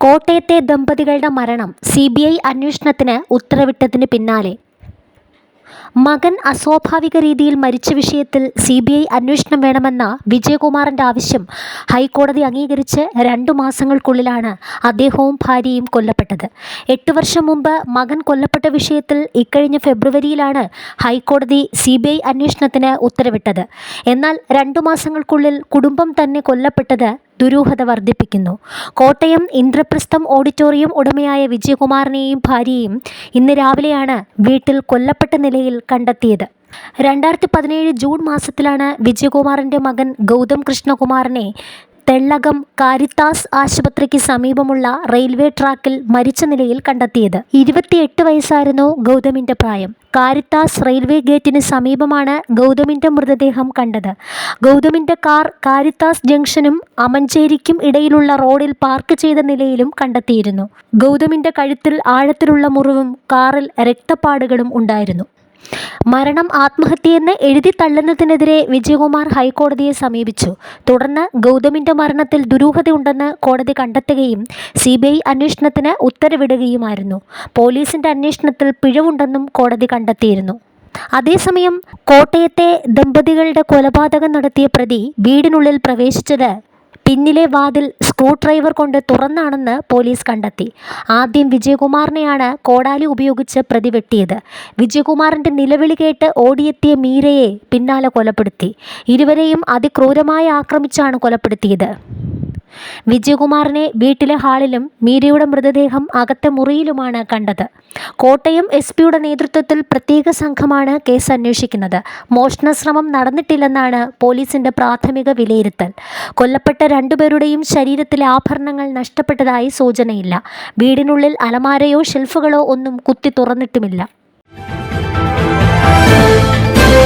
കോട്ടയത്തെ ദമ്പതികളുടെ മരണം സി ബി ഐ അന്വേഷണത്തിന് ഉത്തരവിട്ടതിന് പിന്നാലെ. മകൻ അസ്വാഭാവിക രീതിയിൽ മരിച്ച വിഷയത്തിൽ സി ബി ഐ അന്വേഷണം വേണമെന്ന വിജയകുമാറിന്റെ ആവശ്യം ഹൈക്കോടതി അംഗീകരിച്ച് രണ്ടു മാസങ്ങൾക്കുള്ളിലാണ് അദ്ദേഹവും ഭാര്യയും കൊല്ലപ്പെട്ടത്. എട്ട് വർഷം മുമ്പ് മകൻ കൊല്ലപ്പെട്ട വിഷയത്തിൽ ഇക്കഴിഞ്ഞ ഫെബ്രുവരിയിലാണ് ഹൈക്കോടതി സി ബി ഐ അന്വേഷണത്തിന് ഉത്തരവിട്ടത്. എന്നാൽ രണ്ടു മാസങ്ങൾക്കുള്ളിൽ കുടുംബം തന്നെ കൊല്ലപ്പെട്ടത് ദുരൂഹത വർദ്ധിപ്പിക്കുന്നു. കോട്ടയം ഇന്ദ്രപ്രസ്ഥം ഓഡിറ്റോറിയം ഉടമയായ വിജയകുമാറിനെയും ഭാര്യയെയും ഇന്ന് രാവിലെയാണ് വീട്ടിൽ കൊല്ലപ്പെട്ട നിലയിൽ കണ്ടെത്തിയത്. രണ്ടായിരത്തി പതിനേഴ് ജൂൺ മാസത്തിലാണ് വിജയകുമാറിന്റെ മകൻ ഗൗതം കൃഷ്ണകുമാറിനെ തെള്ളകം കാരിത്താസ് ആശുപത്രിക്ക് സമീപമുള്ള റെയിൽവേ ട്രാക്കിൽ മരിച്ച നിലയിൽ കണ്ടെത്തിയത്. ഇരുപത്തിയെട്ട് വയസ്സായിരുന്നു ഗൗതമിന്റെ പ്രായം. കാരിത്താസ് റെയിൽവേ ഗേറ്റിന് സമീപമാണ് ഗൗതമിന്റെ മൃതദേഹം കണ്ടത്. ഗൗതമിന്റെ കാർ കാരിത്താസ് ജംഗ്ഷനും അമഞ്ചേരിക്കും ഇടയിലുള്ള റോഡിൽ പാർക്ക് ചെയ്ത നിലയിലും കണ്ടെത്തിയിരുന്നു. ഗൗതമിന്റെ കഴുത്തിൽ ആഴത്തിലുള്ള മുറിവും കാറിൽ രക്തപ്പാടുകളും ഉണ്ടായിരുന്നു. മരണം ആത്മഹത്യയെന്ന് എഴുതി തള്ളുന്നതിനെതിരെ വിജയകുമാർ ഹൈക്കോടതിയെ സമീപിച്ചു. തുടർന്ന് ഗൗതമിന്റെ മരണത്തിൽ ദുരൂഹതയുണ്ടെന്ന് കോടതി കണ്ടെത്തുകയും സി ബി ഐ അന്വേഷണത്തിന് ഉത്തരവിടുകയുമായിരുന്നു. പോലീസിന്റെ അന്വേഷണത്തിൽ പിഴവുണ്ടെന്നും കോടതി കണ്ടെത്തിയിരുന്നു. അതേസമയം കോട്ടയത്തെ ദമ്പതികളുടെ കൊലപാതകം നടത്തിയ പ്രതി വീടിനുള്ളിൽ പ്രവേശിച്ചത് പിന്നിലെ വാതിൽ സ്ക്രൂ ഡ്രൈവർ കൊണ്ട് തുറന്നാണെന്ന് പോലീസ് കണ്ടെത്തി. ആദ്യം വിജയകുമാറിനെയാണ് കോടാലി ഉപയോഗിച്ച് പ്രതി വെട്ടിയത്. വിജയകുമാറിന്റെ നിലവിളി കേട്ട് ഓടിയെത്തിയ മീരയെ പിന്നാലെ കൊലപ്പെടുത്തി. ഇരുവരെയും അതിക്രൂരമായി ആക്രമിച്ചാണ് കൊലപ്പെടുത്തിയത്. വിജയകുമാറിനെ വീട്ടിലെ ഹാളിലും മീരയുടെ മൃതദേഹം അകത്തെ മുറിയിലുമാണ് കണ്ടത്. കോട്ടയം എസ് പിയുടെ നേതൃത്വത്തിൽ പ്രത്യേക സംഘമാണ് കേസ് അന്വേഷിക്കുന്നത്. മോഷണശ്രമം നടന്നിട്ടില്ലെന്നാണ് പോലീസിന്റെ പ്രാഥമിക വിലയിരുത്തൽ. കൊല്ലപ്പെട്ട രണ്ടുപേരുടെയും ശരീരത്തിലെ ആഭരണങ്ങൾ നഷ്ടപ്പെട്ടതായി സൂചനയില്ല. വീടിനുള്ളിൽ അലമാരയോ ഷെൽഫുകളോ ഒന്നും കുത്തി തുറന്നിട്ടുമില്ല.